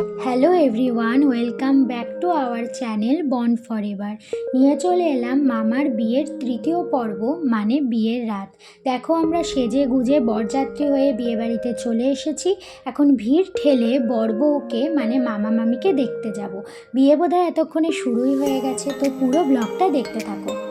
Hello everyone welcome back to our channel bond for ever নিয়ে চলে এলাম মামার বিয়ের তৃতীয় পর্ব মানে বিয়ের রাত। দেখো আমরা সেজে গুজে বরযাত্রী হয়ে বিয়ে বাড়িতে চলে এসেছি। এখন ভিড় ঠেলে বর বউকে মানে মামা মামিকে দেখতে যাব। বিয়ে বোধহয় এতক্ষণে শুরুই হয়ে গেছে, তো পুরো ব্লগটা দেখতে থাকো।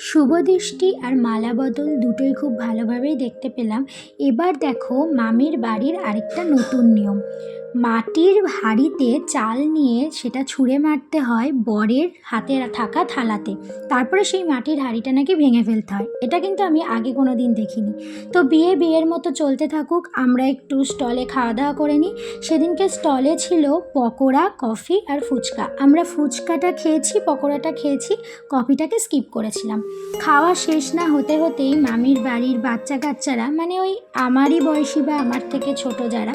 শুভদৃষ্টি আর মালা বদল দুটোই খুব ভালোভাবেই দেখতে পেলাম। এবার দেখো মামির বাড়ির আরেকটা নতুন নিয়ম। মাটির হাঁড়িতে চাল নিয়ে সেটা ছুঁড়ে মারতে হয় বরের হাতে থাকা থালাতে। তারপরে সেই মাটির হাঁড়িটা নাকি ভেঙে ফেলতে হয়। এটা কিন্তু আমি আগে কোনো দিন দেখিনি। তো বিয়ে বিয়ের মতো চলতে থাকুক, আমরা একটু স্টলে খাওয়া দাওয়া করে নিই। সেদিনকে স্টলে ছিল পকোড়া, কফি আর ফুচকা। আমরা ফুচকাটা খেয়েছি, পকোড়াটা খেয়েছি, কফিটাকে স্কিপ করেছিলাম। খাওয়া শেষ না হতে হতেই মামির বাড়ির বাচ্চা কাচ্চারা মানে ওই আমারই বয়সী বা আমার থেকে ছোট যারা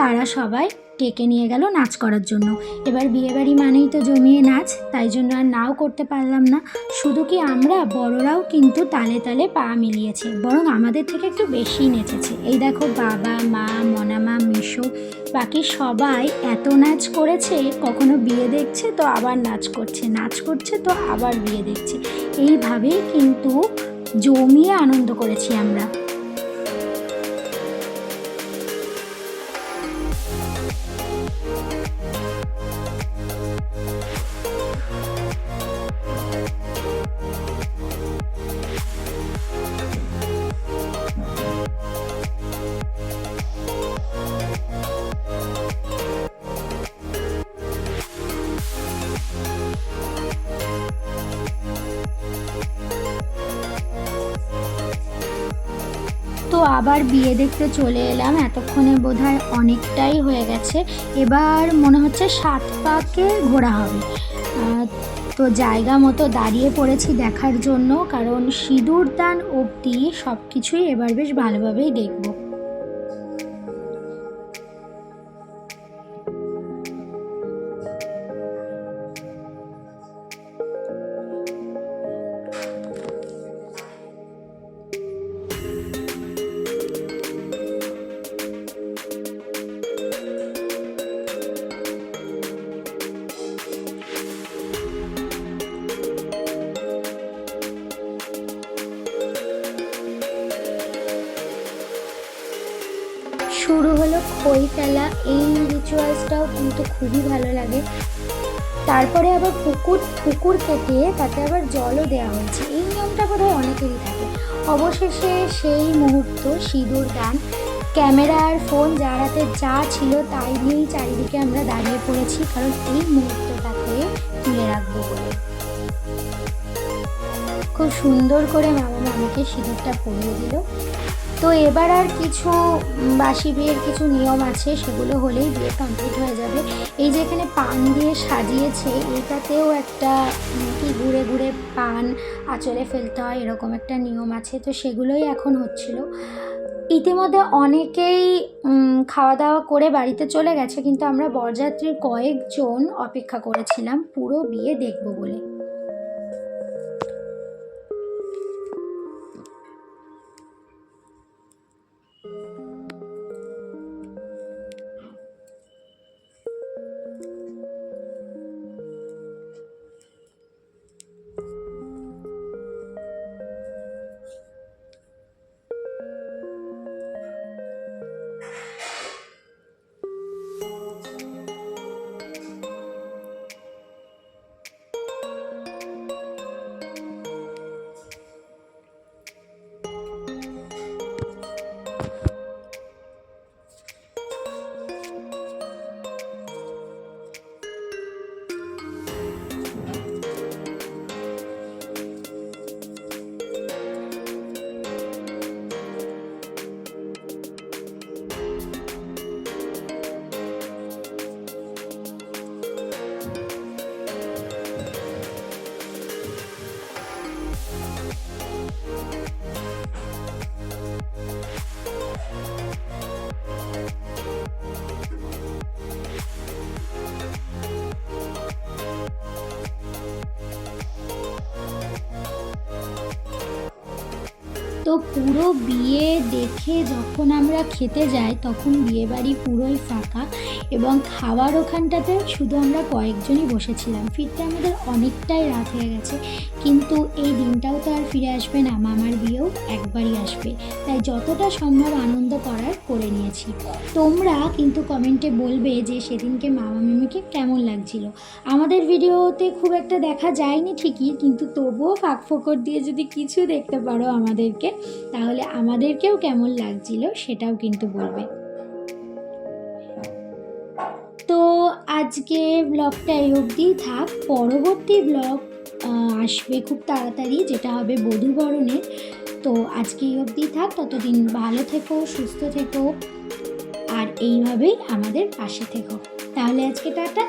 তারা সবাই ডেকে নিয়ে গেল নাচ করার জন্য। এবার বিয়েবাড়ি মানেই তো জমিয়ে নাচ, তাই জন্য আর নাও করতে পারলাম না। শুধু কি আমরা, বড়রাও কিন্তু তালে তালে পা মিলিয়েছে, বরং আমাদের থেকে একটু বেশি নেচেছে। এই দেখো বাবা, মা, মনামা, মিশো, বাকি সবাই এত নাচ করেছে, কখনো বিয়ে দেখছে তো আবার নাচ করছে নাচ করছে তো আবার বিয়ে দেখছে। এইভাবেই কিন্তু জমিয়ে আনন্দ করেছি আমরা। তো আবার বিয়ে দেখতে চলে এলাম। এতক্ষণে বোধ হয় অনেকটাই হয়ে গেছে। এবার মনে হচ্ছে সাত পাকে ঘোরা হবে। তো জায়গা মতো দাঁড়িয়ে পড়েছি দেখার জন্য, কারণ সিঁদুর দান অবধি সব কিছুই এবার বেশ ভালোভাবেই দেখব। শুরু হলো খই ফেলা এই রিচুয়ালসটাও কিন্তু খুবই ভালো লাগে। তারপরে আবার পুকুর পুকুর কেটে তাতে আবার জলও দেওয়া হয়েছে এই নিয়মটা বোধহয় অনেকেরই থাকে। অবশেষে সেই মুহূর্ত, সিঁদুর দান ক্যামেরা আর ফোন যার হাতে যা ছিল তাই নিয়েই চারিদিকে আমরা দাঁড়িয়ে পড়েছি, কারণ এই মুহূর্তটাকে তুলে রাখব বলে। খুব সুন্দর করে মামা মামিকে সিঁদুরটা পরিয়ে দিল। তো এবার আর কিছু বাসি বিয়ের কিছু নিয়ম আছে, সেগুলো হলেই বিয়ে কমপ্লিট হয়ে যাবে। এই যে এখানে পান দিয়ে সাজিয়েছে এটাতেও একটা কি ঘুরে ঘুরে পান আঁচলে ফেলতে হয়, এরকম একটা নিয়ম আছে। তো সেগুলোই এখন হচ্ছিল। ইতিমধ্যে অনেকেই খাওয়া দাওয়া করে বাড়িতে চলে গেছে, কিন্তু আমরা বরযাত্রীর কয়েকজন অপেক্ষা করেছিলাম। পুরো বিয়ে দেখব বলে। তো পুরো বিয়ে দেখে যখন আমরা খেতে যাই, তখন বিয়েবাড়ি পুরোই ফাঁকা এবং খাওয়ার ওখানটাতে শুধু আমরা কয়েকজনই বসেছিলাম। ফিরতে আমাদের অনেকটাই রাত হয়ে গেছে, কিন্তু এই দিনটাও তো আর ফিরে আসবে না। মামার বিয়েও একবারই আসবে। তাই যতটা সম্ভব আনন্দ করার করে নিয়েছি। তোমরা কিন্তু কমেন্টে বলবে যে সেদিনকে মামা মামিকে কেমন লাগছিল। আমাদের ভিডিওতে খুব একটা দেখা যায়নি ঠিকই, কিন্তু তবুও ফাঁক ফোকর দিয়ে যদি কিছু দেখতে পারো আমাদেরকে তাহলে আমাদেরকেও কেমন লাগছিল সেটাও কিন্তু বলবে। তো আজকে ব্লগটা এই অবধিই থাক। পরবর্তী ব্লগ আসবে খুব তাড়াতাড়ি, যেটা হবে বধূবরণের। তো আজকে এই অবধি থাক। ততদিন ভালো থেকো, সুস্থ থেকো, আর এইভাবেই আমাদের পাশে থেকো। তাহলে আজকে টাটা।